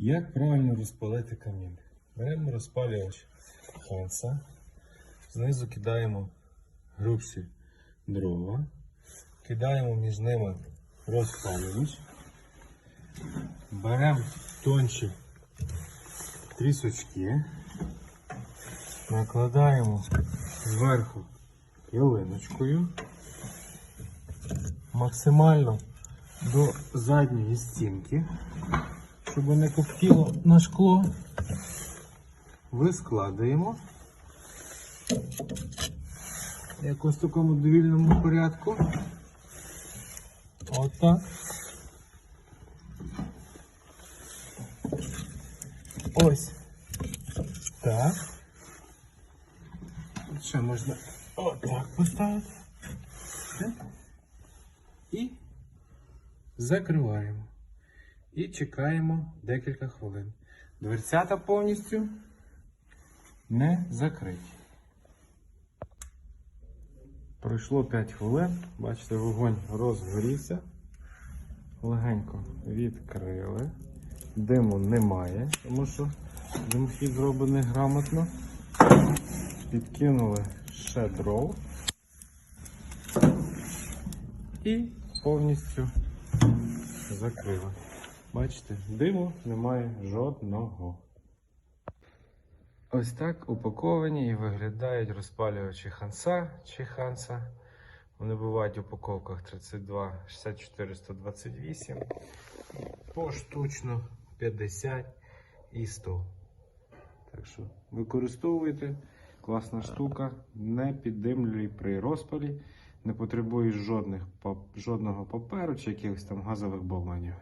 Як правильно розпалити камін? Беремо розпалювач Хенса, знизу кидаємо грубші дрова, кидаємо між ними розпалювач, беремо тонші трісочки, накладаємо зверху ялиночкою, максимально до задньої стінки щоб не коптіло на шкло. Вискладаємо. Якось в такому довільному порядку. Отак. Ось. Так. Ще можна отак поставити. І закриваємо і чекаємо декілька хвилин. Дверцята повністю не закриті. Пройшло 5 хвилин. Бачите, вогонь розгорівся. Легенько відкрили. Диму немає, тому що димохід зроблений грамотно. Підкинули ще дров. І повністю закрили. Бачите, диму немає жодного. Ось так упаковані і виглядають розпалювачі Ханса чи Ханса. Вони бувають в упаковках 32, 64, 128, поштучно 50 і 100. Так що використовуйте. Класна штука, не піддимлює при розпалі, не потребує жодних, жодного паперу чи якихось там газових балонів.